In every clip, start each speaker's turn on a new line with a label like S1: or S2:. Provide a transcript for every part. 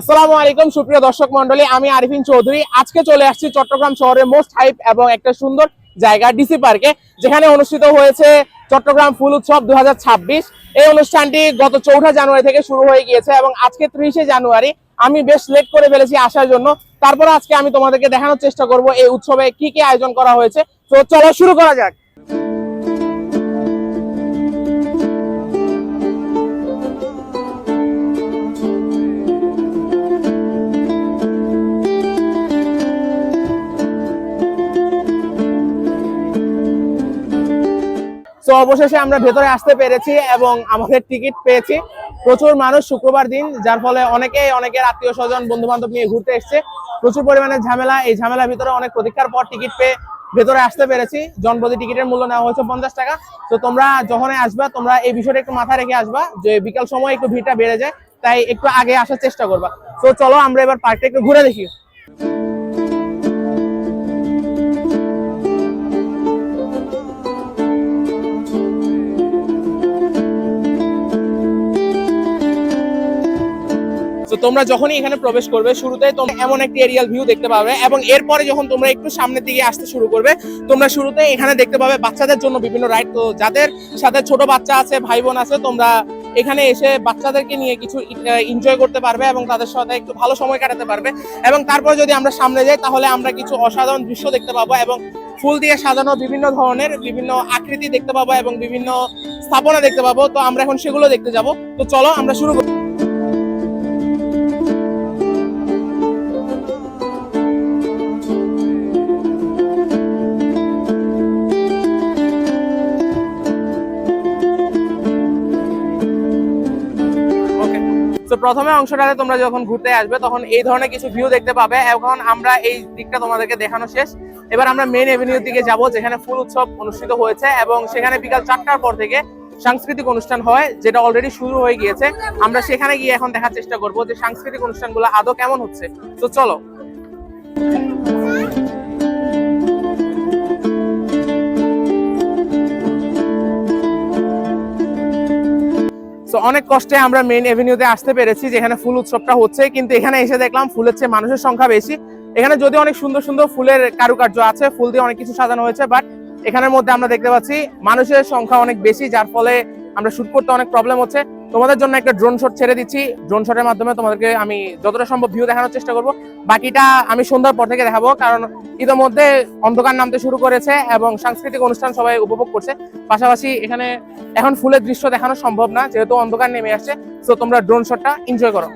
S1: আসসালামু আলাইকুম, সুপ্রিয় দর্শক মন্ডলী আমি আরিফিন চৌধুরী। আজকে চলে আসছি চট্টগ্রাম শহরের মোস্ট হাইপ এবং একটা সুন্দর জায়গা ডিসি পার্কে যেখানে অনুষ্ঠিত হয়েছে চট্টগ্রাম ফুল উৎসব দু হাজার ছাব্বিশ। এই অনুষ্ঠানটি গত চৌঠা জানুয়ারি থেকে শুরু হয়ে গিয়েছে এবং আজকে ত্রিশে জানুয়ারি। আমি বেশ লেট করে ফেলেছি আসার জন্য। তারপরে আজকে আমি তোমাদেরকে দেখানোর চেষ্টা করব এই উৎসবে কি কি আয়োজন করা হয়েছে। তো চলো শুরু করা যাক। তো অবশেষে আমরা ভেতরে আসতে পেরেছি এবং আমাদের টিকিট পেয়েছি। প্রচুর মানুষ শুক্রবার দিন, যার ফলে অনেকেই, অনেকের আত্মীয় স্বজন বন্ধু বান্ধব নিয়ে ঘুরতে এসছে। প্রচুর পরিমাণে ঝামেলা, এই ঝামেলার ভিতরে অনেক প্রতীক্ষার পর টিকিট পেয়ে ভেতরে আসতে পেরেছি। জনপ্রতি টিকিটের মূল্য নেওয়া হয়েছে পঞ্চাশ টাকা। তো তোমরা যখনই আসবা, তোমরা এই বিষয়টা একটু মাথায় রেখে আসবা যে বিকাল সময় একটু ভিড়টা বেড়ে যায়, তাই একটু আগে আসার চেষ্টা করবা। তো চলো, আমরা এবার পার্কটা একটু ঘুরে দেখি। তো তোমরা যখনই এখানে প্রবেশ করবে, শুরুতে তোমরা এমন একটি এরিয়াল ভিউ দেখতে পাবে এবং এরপরে যখন তোমরা একটু সামনের দিকে আসতে শুরু করবে, তোমরা শুরুতে এখানে দেখতে পাবে বাচ্চাদের জন্য বিভিন্ন রাইড তো যাদের সাথে ছোট বাচ্চা আছে ভাই বোন আছে, তোমরা এখানে এসে বাচ্চাদেরকে নিয়ে কিছু এনজয় করতে পারবে এবং তাদের সাথে একটু ভালো সময় কাটাতে পারবে এবং তারপরে যদি আমরা সামনে যাই, তাহলে আমরা কিছু অসাধারণ দৃশ্য দেখতে পাবো এবং ফুল দিয়ে সাজানো বিভিন্ন ধরনের, বিভিন্ন আকৃতি দেখতে পাবো এবং বিভিন্ন স্থাপনা দেখতে পাবো। তো আমরা এখন সেগুলো দেখতে যাব। তো চলো আমরা শুরু করি। প্রথমে অংশটাতে তোমরা যখন ঘুরতে আসবে, তখন এই ধরনের কিছু ভিউ দেখতে পাবে। এখন আমরা এই দিকটা তোমাদেরকে দেখানো শেষ। এবার আমরা মেন এভিনিউর দিকে যাব, যেখানে ফুল উৎসব অনুষ্ঠিত হয়েছে এবং সেখানে বিকাল চারটার পর থেকে সাংস্কৃতিক অনুষ্ঠান হয়, যেটা অলরেডি শুরু হয়ে গিয়েছে। আমরা সেখানে গিয়ে এখন দেখার চেষ্টা করব যে সাংস্কৃতিক অনুষ্ঠানগুলো আদৌ কেমন হচ্ছে। তো চলো। তো অনেক কষ্টে আমরা মেইন এভিনিউতে আসতে পেরেছি যেখানে ফুল উৎসবটা হচ্ছে। কিন্তু এখানে এসে দেখলাম ফুলের চেয়ে মানুষের সংখ্যা বেশি। এখানে যদি অনেক সুন্দর সুন্দর ফুলের কারুকার্য আছে, ফুল দিয়ে অনেক কিছু সাজানো হয়েছে বাট এখানের মধ্যে আমরা দেখতে পাচ্ছি মানুষের সংখ্যা অনেক বেশি, যার ফলে আমরা শুট করতে অনেক প্রবলেম হচ্ছে। তোমাদের জন্য একটা ড্রোন শট ছেড়ে দিচ্ছি। ড্রোন শটের মাধ্যমে তোমাদেরকে আমি যতটা সম্ভব ভিউ দেখানোর চেষ্টা করব। বাকিটা আমি সন্ধ্যার পর থেকে দেখাবো, কারণ ইতোমধ্যে অন্ধকার নামতে শুরু করেছে এবং সাংস্কৃতিক অনুষ্ঠান সবাই উপভোগ করছে। পাশাপাশি এখানে এখন ফুলের দৃশ্য দেখানো সম্ভব না, যেহেতু অন্ধকার নেমে আসছে তো তোমরা ড্রোন শটটা এনজয় করো।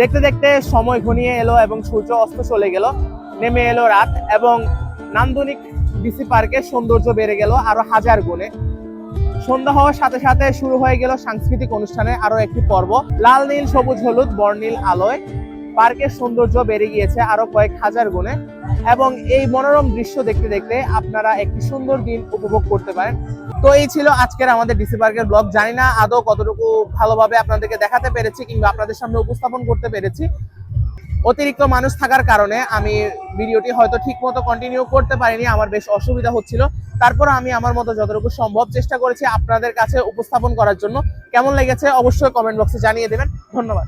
S1: দেখতে দেখতে সময় ঘনিয়ে এলো এবং সূর্য অস্ত চলে গেল। নেমে এলো রাত এবং নান্দনিক ডিসি পার্কের সৌন্দর্য বেড়ে গেল আরও হাজার গুণে। সন্ধ্যা হওয়ার সাথে সাথে শুরু হয়ে গেল সাংস্কৃতিক অনুষ্ঠানে আরও একটি পর্ব। লাল, নীল, সবুজ, হলুদ, বর্ণিল, আলোয় পার্কের সৌন্দর্য বেড়ে গিয়েছে আরও কয়েক হাজার গুণে। এবং এই মনোরম দৃশ্য দেখতে দেখতে আপনারা একটি সুন্দর দিন উপভোগ করতে পারেন। তো এই ছিল আজকের আমাদের ডিসি পার্কের ব্লগ। জানি না আদৌ কতটুকু ভালোভাবে আপনাদেরকে দেখাতে পেরেছি কিংবা আপনাদের সামনে উপস্থাপন করতে পেরেছি। অতিরিক্ত মানুষ থাকার কারণে আমি ভিডিওটি হয়তো ঠিক মতো কন্টিনিউ করতে পারিনি, আমার বেশ অসুবিধা হচ্ছিল। তারপর আমি আমার মতো যতটুকু সম্ভব চেষ্টা করেছি আপনাদের কাছে উপস্থাপন করার জন্য। কেমন লেগেছে অবশ্যই কমেন্ট বক্সে জানিয়ে দেবেন। ধন্যবাদ।